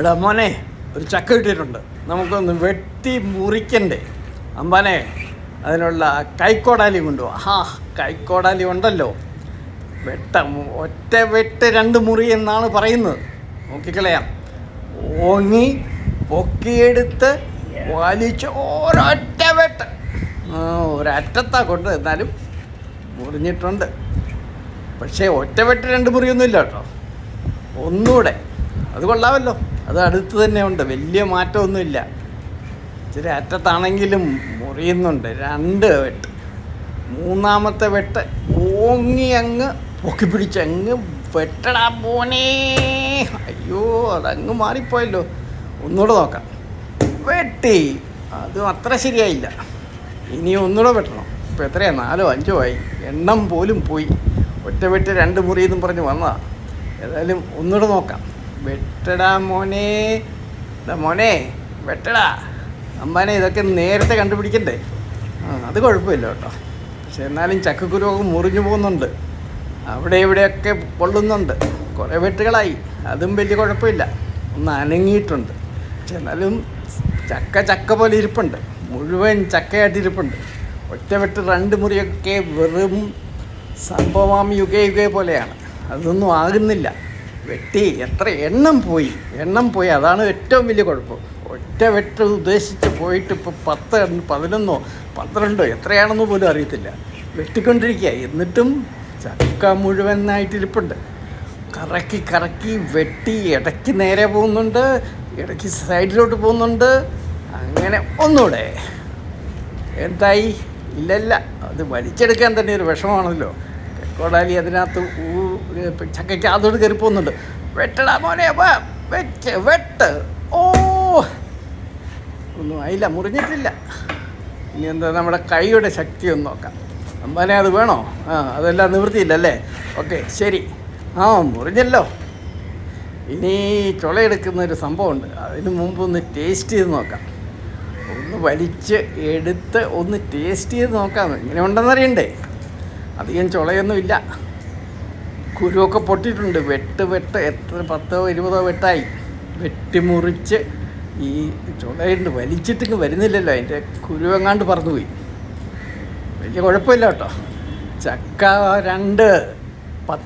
എടാ മോനെ ഒരു ചക്ക കിട്ടിയിട്ടുണ്ട്. നമുക്കൊന്ന് വെട്ടി മുറിക്കണ്ടേ. അമ്പാനെ അതിനുള്ള കൈക്കോടാലി കൊണ്ടുപോവാ ആ കൈക്കോടാലി ഉണ്ടല്ലോ. വെട്ട ഒറ്റ വെട്ട് രണ്ട് മുറി എന്നാണ് പറയുന്നത്. നോക്കിക്കളയാം. ഓങ്ങി പൊക്കിയെടുത്ത് വലിച്ച് ഒരൊറ്റ വെട്ട്. ഒരറ്റത്താ കൊണ്ട് എന്നാലും മുറിഞ്ഞിട്ടുണ്ട്. പക്ഷേ ഒറ്റ വെട്ട് രണ്ട് മുറിയൊന്നുമില്ല കേട്ടോ. ഒന്നുകൂടെ അത് കൊള്ളാമല്ലോ. അത് അടുത്ത് തന്നെ ഉണ്ട്. വലിയ മാറ്റമൊന്നുമില്ല. ഇച്ചിരി അറ്റത്താണെങ്കിലും മുറിയുന്നുണ്ട്. രണ്ട് വെട്ട്. മൂന്നാമത്തെ വെട്ട് ഓങ്ങി അങ്ങ് പൊക്കി പിടിച്ച് അങ്ങ് വെട്ടടാ പോനേ അയ്യോ അതങ്ങ് മാറിപ്പോയല്ലോ. ഒന്നുകൂടെ നോക്കാം. വെട്ടി. അതും അത്ര ശരിയായില്ല. ഇനി ഒന്നുകൂടെ വെട്ടണം. ഇപ്പോൾ എത്രയാ? നാലോ അഞ്ചോ ആയി. എണ്ണം പോലും പോയി. ഒറ്റ വെട്ട് രണ്ട് മുറി എന്നും പറഞ്ഞ് വന്നതാണ് ഏതായാലും ഒന്നുകൂടെ നോക്കാം. വെട്ടടാ മോനെ. മോനെ വെട്ടടാ. അമ്പാനെ ഇതൊക്കെ നേരത്തെ കണ്ടുപിടിക്കണ്ടേ? ആ അത് കുഴപ്പമില്ല കേട്ടോ. പക്ഷെ എന്നാലും ചക്കക്കുരുവൊക്കെ മുറിഞ്ഞു പോകുന്നുണ്ട്. അവിടെ ഇവിടെയൊക്കെ പൊള്ളുന്നുണ്ട്. കുറേ വെട്ടുകളായി. അതും വലിയ കുഴപ്പമില്ല. ഒന്ന് അനങ്ങിയിട്ടുണ്ട്. പക്ഷെ എന്നാലും ചക്ക ചക്ക പോലെ ഇരിപ്പുണ്ട്. മുഴുവൻ ചക്കയായിട്ട് ഇരിപ്പുണ്ട്. ഒറ്റ വെട്ട് രണ്ട് മുറിയൊക്കെ വെറും സംഭവം യുഗ യുഗ പോലെയാണ്. അതൊന്നും ആകുന്നില്ല. വെട്ടി. എത്ര എണ്ണം പോയി? എണ്ണം പോയി. അതാണ് ഏറ്റവും വലിയ കുഴപ്പം. ഒറ്റ വെട്ട് ഉദ്ദേശിച്ച് പോയിട്ട് ഇപ്പോൾ പത്ത് പതിനൊന്നോ പന്ത്രണ്ടോ എത്രയാണെന്ന് പോലും അറിയത്തില്ല. വെട്ടിക്കൊണ്ടിരിക്കുക. എന്നിട്ടും ചക്ക മുഴുവനായിട്ടിരിപ്പുണ്ട് കറക്കി കറക്കി വെട്ടി ഇടയ്ക്ക് നേരെ പോകുന്നുണ്ട്. ഇടയ്ക്ക് സൈഡിലോട്ട് പോകുന്നുണ്ട്. അങ്ങനെ ഒന്നുകൂടെ. എന്തായി? ഇല്ലല്ല. അത് വലിച്ചെടുക്കാൻ തന്നെ ഒരു വിഷമാണല്ലോ കോടാലി അതിനകത്ത് ചക്കയ്ക്ക് അതോട് കയറി പോകുന്നുണ്ട്. വെട്ടടാ മോനെ വെച്ച് വെട്ട്. ഓ ഒന്നും ആയില്ല മുറിഞ്ഞിട്ടില്ല. ഇനി എന്താ നമ്മുടെ കൈയുടെ ശക്തി ഒന്ന് നോക്കാം. അമ്പാനെ അത് വേണോ? ആ അതെല്ലാം നിവൃത്തിയില്ലല്ലേ? ഓക്കെ ശരി. ആ മുറിഞ്ഞല്ലോ. ഇനി ചുളയെടുക്കുന്ന ഒരു സംഭവമുണ്ട്. അതിന് മുമ്പ് ഒന്ന് ടേസ്റ്റ് ചെയ്ത് നോക്കാം. ഒന്ന് വലിച്ച് എടുത്ത് ഒന്ന് ടേസ്റ്റ് ചെയ്ത് നോക്കാം. ഇങ്ങനെ ഉണ്ടെന്നറിയണ്ടേ? അധികം ചുളയൊന്നുമില്ല കുരുവൊക്കെ പൊട്ടിയിട്ടുണ്ട്. വെട്ട് വെട്ട് എത്ര പത്തോ ഇരുപതോ വെട്ടായി. വെട്ടിമുറിച്ച് ഈ ചുളയുണ്ട്. വലിച്ചിട്ടിങ്ങ് വരുന്നില്ലല്ലോ. അതിന്റെ കുരുവെങ്ങാണ്ട് പറന്നുപോയി. വലിയ കുഴപ്പമില്ല കേട്ടോ. ചക്ക രണ്ട് പത്ത്